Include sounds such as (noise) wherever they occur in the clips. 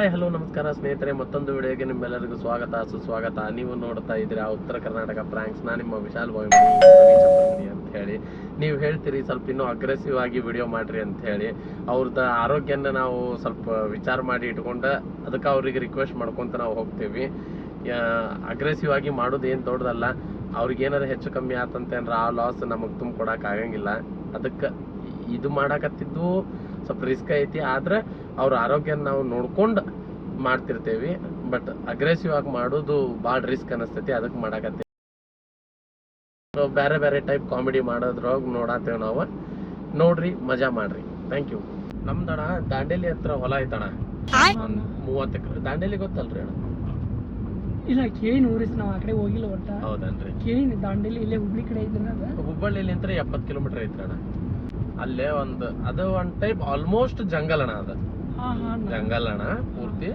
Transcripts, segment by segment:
Hi hello ನಮಸ್ಕಾರ ಸ್ನೇಹಿತರೆ, ಮತ್ತೊಂದು ವಿಡಿಯೋಗೆ ನಿಮ್ಮೆಲ್ಲರಿಗೂ ಸ್ವಾಗತ. ಸುಸ್ವಾಗತ. ನೀವು ನೋಡ್ತಾ ಇದ್ದೀರಾ ಉತ್ತರ ಕರ್ನಾಟಕ ಪ್ರಾಂಕ್ಸ್ ನಾ ನಿಮ್ಮ ವಿಶಾಲ್ ಬಾಯ್ ಅಂತ ಹೇಳಿ. ನೀವು ಹೇಳ್ತೀರಿ ಸ್ವಲ್ಪ ಇನ್ನೂ ಅಗ್ರೆಸಿವ್ ಆಗಿ ವಿಡಿಯೋ ಮಾಡ್ರಿ ಅಂತ ಹೇಳಿ. ಅವ್ರದ್ದು ಆರೋಗ್ಯನ ನಾವು ಸ್ವಲ್ಪ ವಿಚಾರ ಮಾಡಿ ಇಟ್ಕೊಂಡು ಅದಕ್ಕೆ ಅವ್ರಿಗೆ ರಿಕ್ವೆಸ್ಟ್ ಮಾಡ್ಕೊತ ನಾವು ಹೋಗ್ತೀವಿ. ಅಗ್ರೆಸಿವ್ ಆಗಿ ಮಾಡೋದು ಏನು ದೊಡ್ಡದಲ್ಲ, ಅವ್ರಿಗೆ ಏನಾದ್ರು ಹೆಚ್ಚು ಕಮ್ಮಿ ಆತಂತೇನ್ರ ಆ ಲಾಸ್ ನಮಗೆ ತುಂಬ ಕೊಡಕ್ಕೆ ಆಗಂಗಿಲ್ಲ. ಅದಕ್ಕೆ ಇದು ಮಾಡಾಕತ್ತಿದ್ದು ಸ್ವಲ್ಪ ರಿಸ್ಕ್ ಐತಿ ಆದ್ರೆ ಅವ್ರ ಆರೋಗ್ಯನ ನಾವು ನೋಡ್ಕೊಂಡು ಮಾಡ್ತಿರ್ತೇವಿ. ಬಟ್ ಅಗ್ರೆಸಿವ್ ಆಗಿ ಮಾಡೋದು ಭಾಳ ರಿಸ್ಕ್ ಅನಿಸ್ತೈತಿ ಅದಕ್ಕೆ ಮಾಡಾಕತ್ತೀವಿ. ಸೊ ಬೇರೆ ಬೇರೆ ಟೈಪ್ ಕಾಮಿಡಿ ಮಾಡೋದ್ರೊಳಗೆ ನೋಡತ್ತೇವೆ ನಾವು. ನೋಡ್ರಿ ಮಜಾ ಮಾಡ್ರಿ. ಥ್ಯಾಂಕ್ ಯು ನಮ್ದಣ ದಾಂಡೇಲಿ ಹತ್ರ ಹೊಲ ಐತಣ ಮೂವತ್ತ ಎಕರೆ ದಾಂಡೇಲಿ ಗೊತ್ತಲ್ರಿ ಅಣ್ಣ? ಇಲ್ಲ ಕೇಳಿ ನಾವು ಆ ಕಡೆ ಹೋಗಿಲ್ಲ ಒಟ್ಟ. ಹೌದನ್ರಿ? ಕೇಳಿ ದಾಂಡೇಲಿ ಇಲ್ಲೇ ಹುಬ್ಳಿ ಕಡೆ ಇದ್ರೆ ಅದು? ಅಂತ ಎಪ್ಪತ್ತು ಕಿಲೋಮೀಟರ್ ಐತ್ರಣ್ಣ ಅಣ್ಣ. ಅಲ್ಲೇ ಒಂದು ಅದು ಒಂದು ಟೈಪ್ ಆಲ್ಮೋಸ್ಟ್ ಜಂಗಲ್ ಅಣ್ಣ ಅದು. ಹಾ ಹಾ ನಾ- ಜಂಗಲ್ ಅಣ್ಣ ಪೂರ್ತಿ.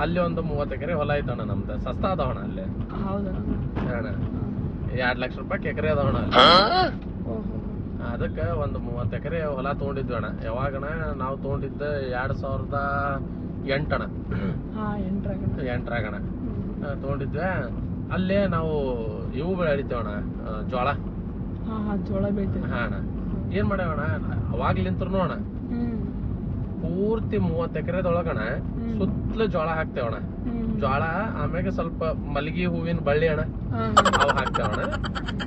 ಅಲ್ಲಿ ಒಂದು ಮೂವತ್ತು ಎಕರೆ ಹೊಲ ಐತಣ್ಣ ನಮ್ದು. ಸಸ್ತಾ ಅದಾವಣ ಅಲ್ಲಿ. ಹೌದಾ? ಅಣ್ಣ. ಎರಡ್ ಲಕ್ಷ ರೂಪಾಯಿ ಎಕರೆ ಅದಾವಣ ಅದಕ್ಕೆ ಒಂದು ಮೂವತ್ತು ಎಕರೆ ಹೊಲ ತಗೊಂಡಿದ್ವಿ ಅಣ್ಣ. ಯಾವಾಗಣ ನಾವು ತೊಗೊಂಡಿದ್ದ ಎರಡ್ ಸಾವಿರದ ಎಂಟಣ ಎಂಟ್ರಾಗಣ ತಗೊಂಡಿದ್ವಿ. ಅಲ್ಲೇ ನಾವು ಇವು ಬೆಳಿತೇವಣ ಜೋಳ ಹಾ ಹಾ ಜೋಳ ಬೆಳಿತೀವಿ. ಹಾ ಅಣ್ಣ. ಏನ್ ಮಾಡ್ಯಾವಣ ಅವಾಗ್ಲಿಂತ್ರು ಅಣ್ಣ ಹ್ಮ್. ಪೂರ್ತಿ ಮೂವತ್ತು ಎಕರೆದೊಳಗಣ. ಸುತ್ತಲೂ ಜೋಳ ಹಾಕ್ತೇವಣ ಜೋಳ ಆಮ್ಯಾಗ ಸ್ವಲ್ಪ ಮಲ್ಗಿ ಹೂವಿನ ಬಳ್ಳಿ ಅಣ್ಣ ಅವ್ ಹಾಕ್ತೇವಣ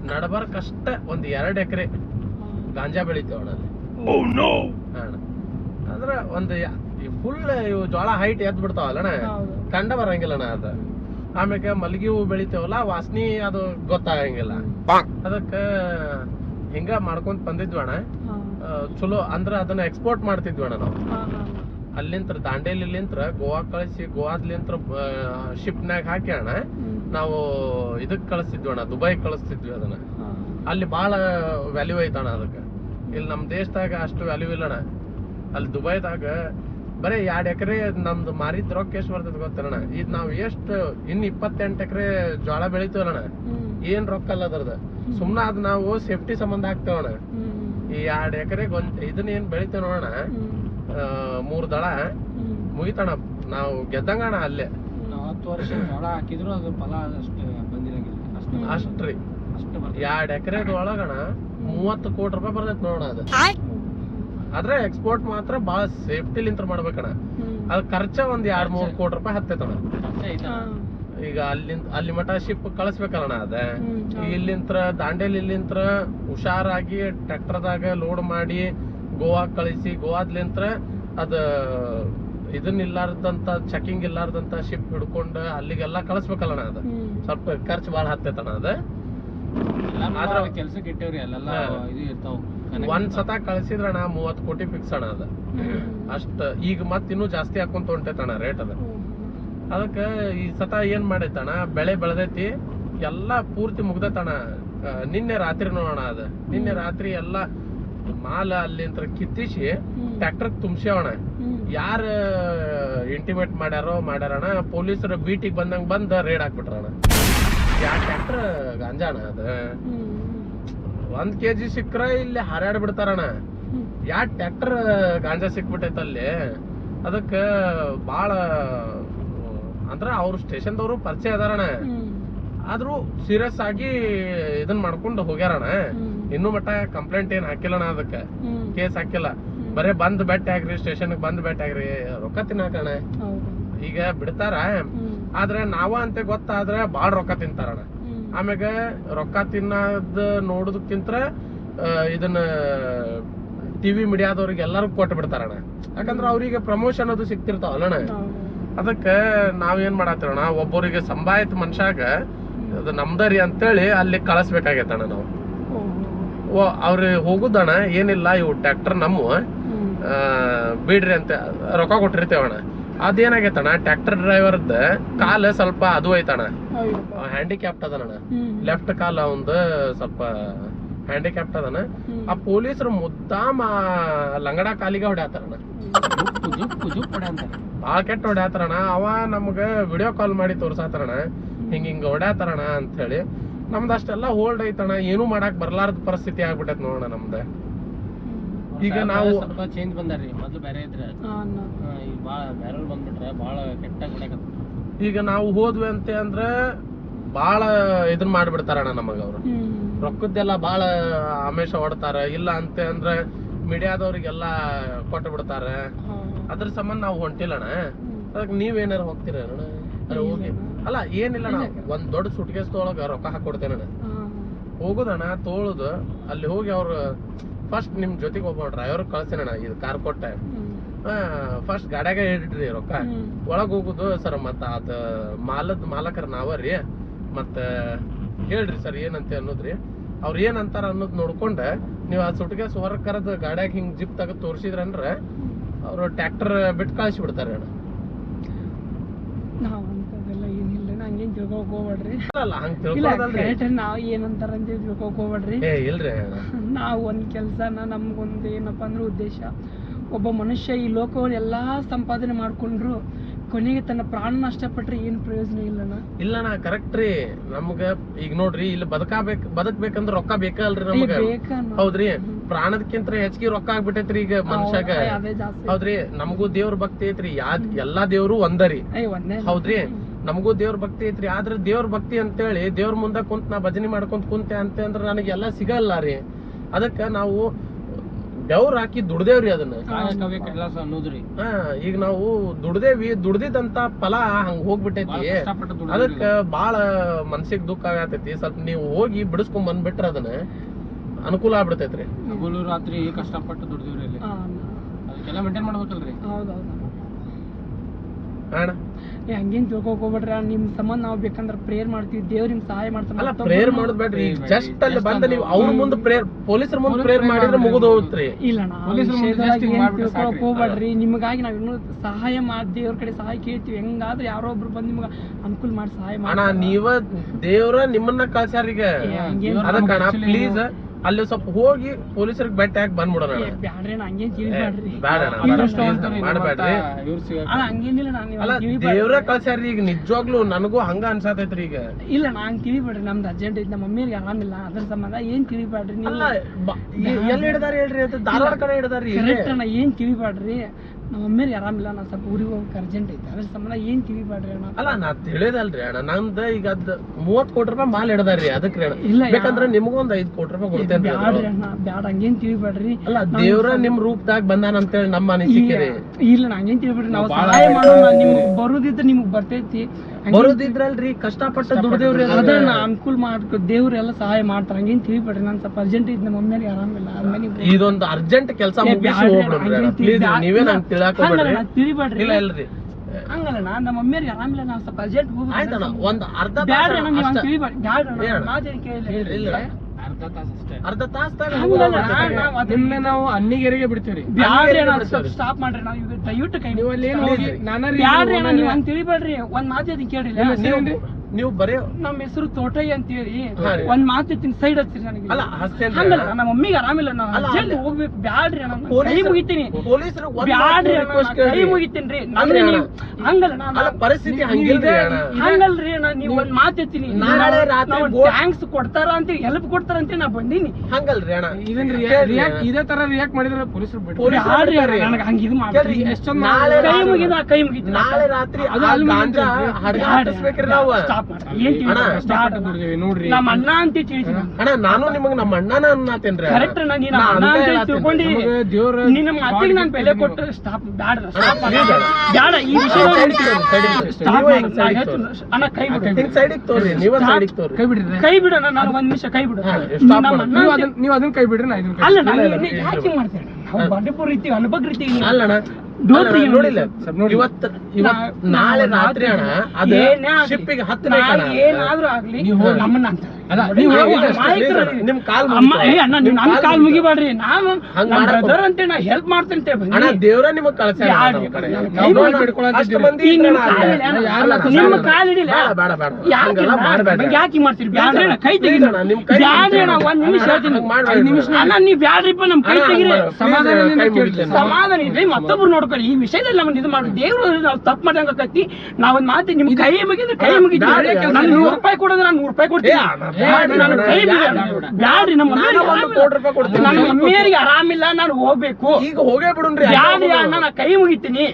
ನಡಬಾರ ಕಷ್ಟ ಒಂದ್ ಎರಡ್ ಎಕರೆ ಗಾಂಜಾ ಬೆಳಿತೇವಣ ಅಂದ್ರ ಒಂದ್ ಫುಲ್ ಇವು ಜೋಳ ಹೈಟ್ ಎದ್ ಬಿಡ್ತಾವಲ್ಲಣ್ಣ ಕಂಡ ಬರಂಗಿಲ್ಲಣ್ಣ ಅದ. ಆಮ್ಯಾಕ ಮಲ್ಗಿ ಹೂ ಬೆಳಿತೇವಲ್ಲ ವಾಸನಿ ಅದು ಗೊತ್ತಾಗಂಗಿಲ್ಲ. ಅದಕ್ಕ ಹಿಂಗ ಮಾಡ್ಕೊಂತ ಬಂದಿದ್ವಿ ಅಣ್ಣ. ಚಲೋ ಅಂದ್ರ ಅದನ್ನ ಎಕ್ಸ್ಪೋರ್ಟ್ ಮಾಡ್ತಿದ್ವಿ ಅಣ್ಣ ನಾವು. ಅಲ್ಲಿಂತ್ರ ದಾಂಡೇಲಿಲಿಂತ್ರ ಗೋವಾ ಕಳಿಸಿ ಗೋವಾದ್ಲಿಂತ್ರ ಶಿಪ್ನಾಗ ಹಾಕಿ ಅಣ್ಣ. ನಾವು ಇದಕ್ ಕಳಿಸ್ತಿದ್ವಿ ಅಣ್ಣ ದುಬೈ ಕಳಿಸ್ತಿದ್ವಿ ಅದನ್ನ. ಅಲ್ಲಿ ಬಹಳ ವ್ಯಾಲ್ಯೂ ಐತಣ್ಣ ಅದಕ್ಕೆ. ಇಲ್ಲಿ ನಮ್ಮ ದೇಶದಾಗ ಅಷ್ಟು ವ್ಯಾಲ್ಯೂ ಇಲ್ಲಣ್ಣ ಅಲ್ಲಿ ದುಬೈದಾಗ ಬರೀ ಎರಡ್ ಎಕರೆ ನಮ್ದು ಮಾರಿದ ರೊಕ್ಕ ಎಷ್ಟು ಬರ್ತದೆ ಗೊತ್ತಣ್ಣ ಇದ್ ನಾವು ಎಷ್ಟು ಇನ್ ಇಪ್ಪತ್ತೆಂಟು ಎಕರೆ ಜೋಳ ಬೆಳಿತೀವಲ್ಲಣ್ಣ? ಏನ್ ರೊಕ್ಕ ಅಲ್ಲ ಅದ್ರದ ಸುಮ್ನ ಅದ್ ನಾವು ಸೇಫ್ಟಿ ಸಂಬಂಧ ಹಾಕ್ತೇವಣ್ಣ. ಈ ಎರಡ್ ಎಕರೆ ಒಂದ್ ಇದನ್ನ ಏನ್ ಬೆಳಿತೇವ ನೋಡೋಣ? ಮೂರ್ ದಳ. ಮುಗಿತಣ ನಾವು ಗೆದ್ದಂಗಣ ಅಲ್ಲೇ. ಹತ್ತು ವರ್ಷ ಜೋಳ ಹಾಕಿದ್ರು ಅದು ಫಲ ಅಷ್ಟು ಬಂದಿರಂಗಿಲ್ಲ. ಅಷ್ಟು ಅಷ್ಟ್ರಿ. ಅಷ್ಟು ಎಕರೆ ಎರಡ್ ಎಕರೆದ ಒಳಗಣ ಮೂವತ್ತು ಕೋಟಿ ರೂಪಾಯಿ ಬರ್ತೈತಿ ನೋಡೋಣ ಅದು. ಆದ್ರೆ ಎಕ್ಸ್ಪೋರ್ಟ್ ಮಾತ್ರ ಬಹಳ ಸೇಫ್ಟಿಲಿಂತ್ರ ಮಾಡ್ಬೇಕಣ್ಣ ಮಾಡ್ಬೇಕಣ. ಅದ್ ಖರ್ಚ ಒಂದ್ ಎರಡ್ ಮೂರ್ ಕೋಟಿ ರೂಪಾಯಿ ಹತ್ತೈತಣ. ಈಗ ಅಲ್ಲಿಂದ ಅಲ್ಲಿ ಮಟ ಶಿಪ್ ಕಳಿಸ್ಬೇಕಲ್ಲಣ್ಣ ಅದ. ಇಲ್ಲಿಂತ್ರ ದಾಂಡೇಲಿ ಇಲ್ಲಿಂತ್ರ ಹುಷಾರಾಗಿ ಟ್ರ್ಯಾಕ್ಟರ್ದಾಗ ಲೋಡ್ ಮಾಡಿ ಗೋವಾ ಕಳಿಸಿ ಗೋವಾದ್ಲಿಂತ್ರ ಅದ ಇದನ್ನ ಇಲ್ಲಾರ್ದಂತ ಚೆಕಿಂಗ್ ಇಲ್ಲಾರ್ದಂತ ಶಿಪ್ ಹಿಡ್ಕೊಂಡು ಅಲ್ಲಿಗೆಲ್ಲಾ ಕಳಿಸ್ಬೇಕಲ್ಲಣ್ಣ ಅದ. ಸ್ವಲ್ಪ ಖರ್ಚು ಭಾಳ ಹತ್ತೈತಣ್ಣ ಅದ. ಕೆಲ್ಸಕ್ಕೆ ಇಟ್ಟೇವ್ರಿ ಅಲ್ಲೆಲ್ಲ ಹಾ. ಇದು ಇರ್ತಾವ ಒಂದ್ ಸತ ಕಳಿಸಿದ್ರಣ್ಣ ಮೂವತ್ ಕೋಟಿ ಫಿಕ್ಸ್ ಅಣ್ಣ ಅದ. ಅಷ್ಟ ಈಗ ಮತ್ ಇನ್ನೂ ಜಾಸ್ತಿ ಹಾಕೊಂತ ಹೊಂಟೈತಣ್ಣ ರೇಟ್ ಅದ. ಅದಕ್ಕ ಈ ಸತ ಏನ್ ಮಾಡೈತಣ ಬೆಳೆ ಬೆಳೆದೈತಿ ಎಲ್ಲಾ ಪೂರ್ತಿ ಮುಗ್ದತಣ ನಿನ್ನೆ ರಾತ್ರಿ ನೋಡೋಣ ಅದ ನಿನ್ನೆ ರಾತ್ರಿ ಎಲ್ಲಾ ಮಾಲ ಅಲ್ಲಿಂತ್ರ ಕಿತ್ತಿಸಿ. ಟ್ರ್ಯಾಕ್ಟರ್ ತುಂಬ್ಸ್ಯಾವಣ ಹ್ಮ್. ಯಾರ ಇಂಟಿಮೇಟ್ ಮಾಡ್ಯಾರೋ ಮಾಡ್ಯಾರಣ ಪೊಲೀಸರು ಬೀಟಿಗೆ ಬಂದಂಗ ಬಂದ ರೇಡ್ ಹಾಕ್ಬಿಟ್ರಣ ಯಾ ಟ್ರ್ಯಾಕ್ಟರ್ ಗಾಂಜಾಣ ಅದ. ಒಂದ್ ಕೆಜಿ ಸಿಕ್ಕ್ರ ಇಲ್ಲಿ ಹಾರಾಡ್ ಬಿಡ್ತಾರಣ ಅಣ್ಣ ಯಾ ಟ್ರ್ಯಾಕ್ಟರ್ ಗಾಂಜಾ ಸಿಕ್ಬಿಟ್ಟೈತೆ ಅಲ್ಲಿ ಅದಕ್ಕ ಬಾಳ ಅಂದ್ರ ಅವ್ರ ಸ್ಟೇಷನ್ದವರು ಪರಿಚಯ ಅದಾರಣ. ಆದ್ರೂ ಸೀರಿಯಸ್ ಆಗಿ ಇದನ್ ಮಾಡ್ಕೊಂಡು ಹೋಗ್ಯಾರಣ ಇನ್ನು ಮಟ್ಟ ಕಂಪ್ಲೇಂಟ್ ಏನ್ ಹಾಕಿಲ್ಲಣ ಅದಕ್ಕ. ಕೇಸ್ ಹಾಕಿಲ್ಲ ಬರೇ ಬಂದ್ ಬೆಟ್ಟ ಆಗ್ರಿ ಸ್ಟೇಷನ್ ಬಂದ್ ಬೆಟ್ಟ ಆಗ್ರಿ ರೊಕ್ಕ ತಿನ್ನಾಕಣ. ಈಗ ಬಿಡ್ತಾರ. ಆದ್ರೆ ನಾವ ಅಂತ ಗೊತ್ತಾದ್ರೆ ಬಾಳ ರೊಕ್ಕ ತಿಂತಾರ. ಆಮ್ಯಾಗ ರೊಕ್ಕ ತಿನ್ನೋದ್ ನೋಡೋದಕ್ಕಿಂತ ಇದನ್ನ ಟಿವಿ ಮೀಡಿಯಾದವ್ರಿಗೆ ಎಲ್ಲಾರು ಕೊಟ್ಟು ಬಿಡ್ತಾರಣ ಯಾಕಂದ್ರ ಅವ್ರಿಗೆ ಪ್ರಮೋಷನ್ ಅದು ಸಿಕ್ತಿರ್ತಾವಲ್ಲ. ಅದಕ್ಕ ನಾವೇನ್ ಮಾಡತ್ತೇವಣ ಒಬ್ಬರಿಗೆ ಸಂಭಾಯಿತ ಮನುಷ್ಯಾಗ ಅದು ನಮ್ದರಿ ಅಂತೇಳಿ ಅಲ್ಲಿ ಕಳಿಸ್ಬೇಕಾಗೈತಣ ನಾವು. ಓ ಅವ್ರ ಹೋಗುದಣ್ಣ ಏನಿಲ್ಲ ಇವು ಟ್ರ್ಯಾಕ್ಟರ್ ನಮ್ಮ ಬಿಡ್ರಿ ಅಂತ ರೊಕ್ಕ ಕೊಟ್ಟಿರ್ತೇವಣ್ಣ. ಅದೇನಾಗೈತಣ್ಣ ಟ್ರ್ಯಾಕ್ಟರ್ ಡ್ರೈವರ್ದ ಕಾಲ ಸ್ವಲ್ಪ ಅದು ಐತಣ್ಣ. ಹ್ಯಾಂಡಿಕ್ಯಾಪ್ಟ್ ಅದಣ್ಣ. ಲೆಫ್ಟ್ ಕಾಲ ಅವಂದು ಸ್ವಲ್ಪ ಹ್ಯಾಂಡಿಕ್ಯಾಪ್ಟ್ ಅದನ. ಆ ಪೊಲೀಸರು ಮುದ್ದಾಮ ಲಂಗಡ ಕಾಲಿಗೆ ಹೊಡ್ಯಾತಾರಣ ಜುಪ್ಪು ಜುಪ್ಪು ಭಾಳ ಕೆಟ್ಟ ಹೊಡ್ಯಾತಾರಣ ಅವ ನಮ್ಗ ವಿಡಿಯೋ ಕಾಲ್ ಮಾಡಿ ತೋರ್ಸಾತಾರಣ ಹಿಂಗ ಹಿಂಗ ಹೊಡ್ಯಾತಾರಣ ಅಂತ ಹೇಳಿ. ನಮ್ದು ಅಷ್ಟೆಲ್ಲ ಹೋಲ್ಡ್ ಐತಣ್ಣ. ಏನು ಮಾಡಾಕ್ ಬರ್ಲಾರ್ದ ಪರಿಸ್ಥಿತಿ ಆಗ್ಬಿಟ್ಟೈತ್ ನೋಡೋಣ ನಮ್ದ. ಈಗ ನಾವು ಸ್ವಲ್ಪ ಚೇಂಜ್ ಬಂದಾರ್ರಿ ಮೊದಲು ಬೇರೆ ಇದ್ರೆ. ಈಗ ಭಾಳ ಬೇರೆಯವ್ರು ಬಂದ್ಬಿಟ್ರೆ ಭಾಳ ಕೆಟ್ಟ ಈಗ ನಾವು ಹೋದ್ವಿ ಅಂತ ಅಂದ್ರೆ ಬಾಳ ಇದನ್ ಮಾಡ್ಬಿಡ್ತಾರಣ್ಣ ನಮಗ ಅವ್ರು. ರೊಕ್ಕದ್ದೆಲ್ಲ ಬಾಳ ಆಮೇಶ ಹೊಡ್ತಾರ ಇಲ್ಲ ಅಂತ ಅಂದ್ರೆ ಮೀಡಿಯಾದವ್ರಿಗೆಲ್ಲ ಕೊಟ್ಟು ಬಿಡ್ತಾರ. ಅದ್ರ ಸಂಬಂಧ ನಾವು ಹೊಂಟಿಲ್ಲಣ್ಣ. ಅಣ್ಣ ಅದಕ್ಕೆ ನೀವೇನಾರ ಹೋಗ್ತೀರ ಅಣ್ಣ ಅರೆ ಹೋಗಿ. ಅಲ್ಲ ಏನಿಲ್ಲ ಅಣ್ಣ ಒಂದ್ ದೊಡ್ಡ ಸುಟ್ಕೇಸ್ ತೊಗೊಳಗ ರೊಕ್ಕ ಹಾಕೊಡ್ತೇನೆ. ಹೋಗುದಣ್ಣ ತೋಳುದು. ಅಲ್ಲಿ ಹೋಗಿ ಅವ್ರು ಫಸ್ಟ್ ನಿಮ್ ಜೊತೆಗೆ ಒಬ್ಬ ಡ್ರೈವರ್ ಕಳ್ಸ್ತೇನಣ್ಣ ಇದು ಕಾರ್ ಕೊಟ್ಟ. ಫಸ್ಟ್ ಗಾಡ್ಯಾಗ ಹೇಳಿಡ್ರಿ ರೊಕ್ಕ. ಒಳಗ್ ಹೋಗುದು ಸರ್ ಮತ್ತ ಅದ ಮಾಲದ್ ಮಾಲಕರ ನಾವರಿ. ಮತ್ತ ಹೇಳ್ರಿ ಸರ್ ಏನಂತ ಅನ್ನೋದ್ರಿ. ಅವ್ರ ಏನ್ ಅಂತಾರ ಅನ್ನೋದ್ ನೋಡ್ಕೊಂಡ. ನೀವ್ ಆ ಸುಟ್ಗೆ ಸುವರ್ ಕರದ್ ಗಾಡ್ಯಾಗ ಹಿಂಗ್ ಜಿಪ್ ತೆಗೆದ್ ತೋರ್ಸಿದ್ರಂದ್ರ ಅವ್ರು ಟ್ರ್ಯಾಕ್ಟರ್ ಬಿಟ್ಟು ಕಳಿಸಿ ಬಿಡ್ತಾರೆ ಅಣ್ಣ ನಾವ್ ಅಂತದೆಲ್ಲ ಏನಿಲ್ಲ ನಾ ಹಂಗೇನ್ ತಿಳ್ಕೊಕ್ ಹೋಗ್ಬೇಡ್ರಿ ಇಲ್ಲ ನಾವ್ ಏನಂತಾರ ಅಂತ ತಿಳ್ಕೊಕ್ ಹೋಗ್ಬೇಡ್ರಿ ಇಲ್ರಿ. (laughs) ನಾವ್ ಒಂದು ಕೆಲಸನ ಏನಪ್ಪಾ ಏನಪ್ಪ ಅಂದ್ರೆ ಉದ್ದೇಶ. ಒಬ್ಬ ಮನುಷ್ಯ ಈ ಲೋಕವನ್ನು ಎಲ್ಲಾ ಸಂಪಾದನೆ ಮಾಡ್ಕೊಂಡ್ರು ಕೊನೆಗೆ ತನ್ನ ಪ್ರಾಣ ನಷ್ಟಪಟ್ರೆ ಏನ್ ಪ್ರಯೋಜನ ಇಲ್ಲನ? ಇಲ್ಲನ ಕರೆಕ್ಟ್ ರೀ. ನಮ್ಗ ಈಗ ನೋಡ್ರಿ ಇಲ್ಲಿ ಬದಕಬೇಕ ಬದಕ್ಬೇಕಂದ್ರ ರೊಕ್ಕ ಬೇಕಲ್ರಿ ನಮಗ? ಹೌದ್ರಿ. ಪ್ರಾಣದಕ್ಕಿಂತ ಹೆಚ್ಚಿಗೆ ರೊಕ್ಕ ಆಗ್ಬಿಟ್ಟೈತ್ರಿ ಈಗ ಮನುಷ್ಯಾಗ. ಹೌದ್ರಿ. ನಮಗೂ ದೇವ್ರ ಭಕ್ತಿ ಐತ್ರಿ. ಯಾದ್ ಎಲ್ಲಾ ದೇವ್ರು ಒಂದರಿ ಒಂದೇ ಹೌದ್ರಿ. ನಮಗೂ ದೇವ್ರ ಭಕ್ತಿ ಐತ್ರಿ. ಆದ್ರೆ ದೇವ್ರ ಭಕ್ತಿ ಅಂತೇಳಿ ದೇವ್ರ ಮುಂದೆ ಕುಂತ ನಾ ಭಜನೆ ಮಾಡ್ಕೊಂತ ಕುಂತೆ ಅಂತ ನನಗೆ ಎಲ್ಲ ಸಿಗಲ್ಲ ರೀ. ಅದಕ್ಕ ನಾವು ಬೆವ್ರ ಹಾಕಿ ದುಡ್ದೇವ್ರಿ ಅದನ್ನ. ಹಾ ಈಗ ನಾವು ದುಡ್ದೇವಿ ದುಡ್ದಿದ್ದಂತ ಫಲ ಹಂಗ ಹೋಗ್ಬಿಟ್ಟೈತಿ. ಅದಕ್ಕ ಬಾಳ ಮನ್ಸಿಗೆ ದುಃಖ ಆಗತೈತಿ. ಸ್ವಲ್ಪ ನೀವು ಹೋಗಿ ಬಿಡಿಸ್ಕೊಂಡ್ ಬಂದ್ಬಿಟ್ರ ಅದನ್ನ ಅನುಕೂಲ ಆಗ್ಬಿಡ್ತೈತ್ರಿ. ಹಗಲು ರಾತ್ರಿ ಕಷ್ಟಪಟ್ಟು ದುಡ್ದಿವ್ರಿ ಇಲ್ಲಿ. ಹಾ, ಅಣ್ಣ. ಅದಕ್ಕೆಲ್ಲ ಮೇಂಟೈನ್ ಮಾಡ್ಬೇಕಲ್ರಿ. ಅಣ್ಣ. ಹಂಗೇನ್ ತಿಳ್ಕೊಕ್ ಹೋಗ್ಬೇಡ್ರಿ ನಿಮ್ಮ ನಿಮ್ ಸಂಬಂಧ ನಾವ್ ಬೇಕಂದ್ರ ಪ್ರೇಯರ್ ಮಾಡ್ತೀವಿ ದೇವ್ರ ನಿಮ್ ಸಹಾಯ ಮಾಡ್ತಾನೆ ಅಲ್ಲ ಪ್ರೇಯರ್ ಮಾಡೋದ್ ಬೇಡ್ರಿ ಜಸ್ಟ್ ಅಲ್ಲಿ ಬಂದ ನೀವು ಅವ್ರ ಮುಂದೆ ಪ್ರೇಯರ್ ಪೊಲೀಸರ ಮುಂದೆ ಪ್ರೇಯರ್ ಮಾಡಿದ್ರೆ ಮುಗಿದು ಹೋಗ್ತ್ರಿ ಇಲ್ಲ ಪೊಲೀಸ್ರ ಮುಂದೆ ಮಾಡ್ಬಿಟ್ರೆ ತಿಳ್ಕೊಳಕ್ ಸಾಕ್ರಿ. ಹೋಗ್ಬೇಡ್ರಿ ನಿಮಗಾಗಿ ನಾವ್ ಇನ್ನೂ ಸಹಾಯ ಮಾಡಿ ದೇವ್ರ ಕಡೆ ಸಹಾಯ ಕೇಳ್ತೀವಿ. ಹೆಂಗಾದ್ರೆ ಯಾರೋ ಒಬ್ರು ಬಂದ್ ನಿಮ್ಗ ಅನುಕೂಲ ಮಾಡಿ ಸಹಾಯ ಅಣ್ಣ ಮಾಡಿ ನೀವ ದೇವ್ರ ನಿಮ್ಮನ್ನ ಕಳ್ಸ್ಯಾರ ಈಗ ಪ್ಲೀಸ್ ಅಲ್ಲಿ ಸ್ವಲ್ಪ ಹೋಗಿ ಪೊಲೀಸರಿಗೆ ಬೆಟ್ಟ ಹಾಕಿ ಬಂದ್ಬಿಡೋಣ ದೇವ್ರ ಕಳ್ಸ್ಯಾರ ಈಗ ನಿಜವಾಗ್ಲೂ ನನಗೂ ಹಂಗ ಅನ್ಸಾತೈತ್ರಿ ಈಗ. ಇಲ್ಲ ನಾನ್ ತಿಳಿಬೇಡ್ರಿ ನಮ್ದು ಅರ್ಜೆಂಟ್ ಐತಿ ನಮ್ಮ ಮಮ್ಮಿಗೆ ಆರಾಮಿಲ್ಲ ಅದ್ರ ಸಂಬಂಧ ಏನ್ ತಿಳಿಬೇಡ್ರಿ ಎಲ್ಲಿ ಹಿಡ್ದಾರ ಹೇಳ್ರಿ ಧಾರವಾಡ ಕಡೆ ಹಿಡ್ದಾರಿ ಕರೆಕ್ಟ್ ಅಣ್ಣ ಏನ್ ತಿಳಿಬೇಡ್ರಿ ನಮ್ಮ ಮಮ್ಮಿಯರಿಗೆ ಆರಾಮಿಲ್ಲ ನಾ ಸ್ವಲ್ಪ ಊರಿಗೆ ಹೋಗಕ್ಕೆ ಅರ್ಜೆಂಟ್ ಐತೆ. ಅದ್ರ ಸಂಬಂಧ ಏನ್ ತಿಳಿಬೇಡ್ರಿ ಅಣ್ಣ? ಅಲ್ಲ ನಾ ತಿಳಿದಲ್ರಿ ಅಣ್ಣ. ನಂದ ಈಗ ಅದ್ ಮೂವತ್ ಕೋಟಿ ರೂಪಾಯಿ ಮಾಲ್ ಹಿಡ್ದಾರ್ರಿ ಅದಕ್ಕೆ ಅಣ್ಣ. ಇಲ್ಲ ಯಾ- ಬೇಕಂದ್ರೆ ನಿಮಗೂ ಒಂದ್ ಐದ್ ಕೋಟಿ ರೂಪಾಯಿ ಕೊಡ್ತೇನ್ರಿ ಅದು. ಬ್ಯಾಡ್ರಿ ಅಣ್ಣ ಬ್ಯಾಡ ಹಂಗೇನ್ ತಿಳಿಬೇಡ್ರಿ ಅಲ್ಲ ದೇವ್ರ ನಿಮ್ ರೂಪದಾಗ ಬಂದಾನ ಅಂತೇಳಿ ನಮ್ಮ ಅನಿಸಿಕೆ ರೀ. ಇಲ್ಲ ನಾ ಹಂಗೇನ್ ತಿಳಿಬೇಡ್ರಿ ನಾವು ಸಹಾಯ ಮಾಡೋಣ ನಿಮ್ಗೆ ಬರೋದಿದ್ರೆ ನಿಮ್ಗೆ ಬರ್ತೈತಿ. ಹಂಗೇನ್ ಬರೋದಿದ್ರಲ್ರಿ ಕಷ್ಟಪಟ್ಟ ದುಡ್ದೇವ್ರಿ ಅದನ್ನ ಅನುಕೂಲ ಮಾಡ್ಕೊ ದೇವ್ರೆಲ್ಲ ಸಹಾಯ ಮಾಡ್ತಾರ. ಹಂಗೇನ್ ತಿಳಿಬೇಡ್ರಿ ನನ್ ಸ್ವಲ್ಪ ಅರ್ಜೆಂಟ್ ಇದ್ ನಮ್ಮ ಮಮ್ಮಿಯರಿಗೆ ಆರಾಮಿಲ್ಲ ಆಮೇಲೆ ಇದೊಂದು ಅರ್ಜೆಂಟ್ ಕೆಲಸ ಮುಗಿಸಿ ಹೋಗ್ಬಿಡ್ರಿ ಅಣ್ಣ ಪ್ಲೀಸ್ ನೀವೇ ನಂಗೆ ತಿಳಾಕ ಹೋಗ್ಬೇಡ್ರಿ ತಿಳಿಬೇಡ್ರಿ. ಇಲ್ಲ ಇಲ್ರಿ. ಹಂಗಲ್ಲ ನಾ ನಮ್ಮ ಮಮ್ಮಿಯರಿಗೆ ಆರಾಮಿಲ್ಲ ನಾವು ಸ್ವಲ್ಪ ಅರ್ಜೆಂಟ್ ಹೋಗಿ ಒಂದ್ ಅರ್ಧ ಬ್ಯಾಡ್ರಿ ನಮ್ಗೆ. ತಿಳಿಬೇಡ್ರಿ. ಬ್ಯಾಡ್ರಿ ಹೇಳು. ಅಣ್ಣ ಕೇಳಿ ಇಲ್ಲ ಅರ್ಧ ತಾಸು ನಾವ್ ಅದನ್ನ- ನಿಮ್ನೆ ನಾವು ಅನ್ನಿಗೆರೆಗೆ ಬಿಡ್ತೀವ್ರಿ. ಸ್ಟಾಪ್ ಮಾಡ್ರಿ. ನಾವು ಇವಾಗ ದಯವಿಟ್ಟು ಕೈ ನೀವು ಅಲ್ಲಿ ಬ್ಯಾಡ್ರಿ ಅಣ್ಣ ನೀವು ಹಂಗ್ ತಿಳಿಬೇಡ್ರಿ. ಒಂದ್ ಮಾತು ಅದಕ್ಕೆ ಕೇಳ್ರಿ. ನೀವು ಬರೀ ನಮ್ಮ ಹೆಸರು ತೋಟಯ್ಯ ಅಂತೇಳಿ. ಹಾ ಒಂದ್ ಮಾತು ಇರ್ತೀನಿ ಸೈಡ್ ಹಚ್ಚಿರಿ ನನಗೆ. ಅಲ್ಲ ಹಂಗಲ್ಲ. ನಮ್ಮ ಮಮ್ಮಿಗೆ ಆರಾಮಿಲ್ಲ ನಾವು ಅಲ್ಲ, ಅರ್ಜೆಂಟ್ ಅಲ್ಲ. ಹೋಗ್ಬೇಕು ಬ್ಯಾಡ್ರಿ ಅಣ್ಣ. ನಾನ್ ಕೈ ಪೊಲೀಸರು- ಮುಗಿತೀನಿ. ಪೊಲೀಸರು ಒಂದ್ ಬ್ಯಾಡ್ರಿ ಅಣ್ಣ ನಾನ್ ಕೈ. ಮುಗಿತೀನಿ ರೀ. ನಮ್ಗೆ ಅಣ್ಣ. ನೀವು ಹಂಗಲ್ಲ ನಾನು ಅಲ್ಲ ಪರಿಸ್ಥಿತಿ ಹಂಗಿಲ್ರಿ ಅಣ್ಣ. ಹಂಗಲ್ರಿ ಅಣ್ಣ ನೀವು ಒಂದ್ ಮಾತು ಎತ್ತೀನಿ ನಾಳೆ ರಾತ್ರಿ ಥ್ಯಾಂಕ್ಸ್ ಕೊಡ್ತಾರ ಅಂತ ಹೆಲ್ಪ್ ಕೊಡ್ತಾರ ಅಂತ ನಾ ಬಂದೀನಿ. ಹಂಗಲ್ರಿ ಅಣ್ಣ. ಇದನ್ನ ಕೇಳ್ರಿ ರಿಯಾಕ್ಟ್ ಅಣ್ಣ. ಇದೇ ತರ ರಿಯಾಕ್ಟ್ ಮಾಡಿದ್ರೆ ಪೊಲೀಸರು ಬಿಟ್ಟು ಪೊಲೀಸರು ಬ್ಯಾಡ್ರಿ ಅಣ್ಣ, ಬಿಡ್ತಾರ್ರಿ. ನನಗೆ ಹಂಗ ಇದು ಕೇಳ್ರಿ, ಮಾಡ್ರಿ ಎಷ್ಟೊಂದ್ ನಾಳೆ ಕೈ ರಾತ್ರಿ- ಮುಗಿದ ಕೈ ಮುಗಿತೀನಿ. ನಾಳೆ ರಾತ್ರಿ ಅದು ಆ ಅಲ್ಲಿ ಗಾಂಜಾ. ಹಡ್ಗ ನಾವು. ಸ್ಟಾಪ್ ಏನ್ ದುಡ್ದಿವಿ ನೋಡ್ರಿ. ನಮ್ಮ ಅಣ್ಣ ಅಂತ ಅಣ್ಣ ನಾನು ನಿಮಗ್ ನಮ್ಮ ಅಣ್ಣನ ಅನ್ನತೇನ್ರಿ. ಕರೆಕ್ಟ್ ಅಣ್ಣ ನೀನ್ ನಾ ಅಣ್ಣ ಅಂತ ಅಂತ ತಿಳ್ಕೊಂಡಿ. ನಿನ್ನ ಮಾತಿಗೆ ನಾನು ಬೆಲೆ ಸ್ಟಾಪ್ ಬ್ಯಾಡ ಸ್ಟಾಪ್. ಬ್ಯಾಡ ಈ ವಿಷಯ. ಅಣ್ಣ ಕೈ ಬಿಡು. ಸೈಡಿಗ್ ತೋರಿ ನೀವ ಸೈಡಿಗ್ ತೋರಿ. ಕೈ ಬಿಡ್ರಿ. ಕೈ ಬಿಡೋಣ ನಾನು ಒಂದ್ ನಿಮಿಷ ಕೈ ಬಿಡು. ನೀವು ಅದನ್ನ ನೀವು ಅದನ್ನ ಕೈ ಬಿಡ್ರಿ ನಾ ಇದನ್ನ ಅಲ್ಲ ನಾನು ಯಾಕೆ ಮಾಡ್ತೇನೆ ರೀತಿ ಅನುಭವ ರೀತಿ ಅಲ್ಲಣ್ಣ, ನೋಡಿಲ್ಲ. ಇವತ್ತ ನಾಳೆ ರಾತ್ರಿ ಅಣ್ಣ ಅದ ಶಿಪ್ಪಿಗೆ ಏನಾದ್ರೂ ಆಗ್ಲಿ. ನಮ್ಮನ್ನ ಅಂತ. ನಿಮ್ ಕಾಲ್ ಅಣ್ಣ ನೀವು ನನ್ನ ಕಾಲ್ ಕಾಲ್ ಮುಗಿಬೇಡ್ರಿ. ನಾನು ಬ್ರದರ್ ಅಂತ ನಾ ಹೆಲ್ಪ್ ಮಾಡ್ತೀನಿ ಅಣ್ಣ ದೇವ್ರ ನಿಮಗ್ ನಮ್ಮ ಕಾಲ್ ಬೇಡ. ಬೇಡ. ಯಾಕೆ ಮಾಡ್ತೀರಿ? ಬ್ಯಾಡ್ರಿ ಕೈ ನಿಮ್ ಕೈ ಬ್ಯಾಡ್ರಿ. ಒಂದ್ ನಿಮಿಷ ಹೇಳ್ತೀನಿ ನಿಮಿಷ ಅಣ್ಣ ನೀವ್ ಬ್ಯಾಡ್ರಿಪ್ಪ ನಮ್ ಕೈ ಅಣ್ಣ, ಸಮಾಧಾನ. ಸಮಾಧಾನ ಇದ್ರಿ ಮತ್ತೊಬ್ರು ನೋಡ್ಕೊಳ್ಳಿ ಈ ವಿಷಯದಲ್ಲಿ ನಮ್ಮನ್ನ ಇದು ಮಾಡಿ ದೇವರು ನಾವು ತಪ್ಪು ಮಾಡ್ದಂಗ ಕತ್ತಿ ನಾವೊಂದು ಮಾತು ನಿಮ್ ಕೈ ಮುಗಿದ್ರೆ ಕೈ ಬ್ಯಾಡ್ರಿ, ನಾನು ನೂರು ರೂಪಾಯಿ ಕೊಡೋದು ನಾನು ನೂರು ರೂಪಾಯಿ ಕೊಡ್ತೀನಿ ನಾನು ಕೈ ಬ್ಯಾಡ್ರಿ ನಮ್ಮ ನಾನು ನನ್ನ ಮಮ್ಮಿಯರಿಗೆ ಆರಾಮಿಲ್ಲ ನಾನು ಹೋಗ್ಬೇಕು. ಈಗ ಹೋಗೇ ಬಿಡುನ್ರಿ ಬ್ಯಾಡ್ರಿ ಅಣ್ಣ ನಾ ಕೈ ಮುಗಿತೀನಿ.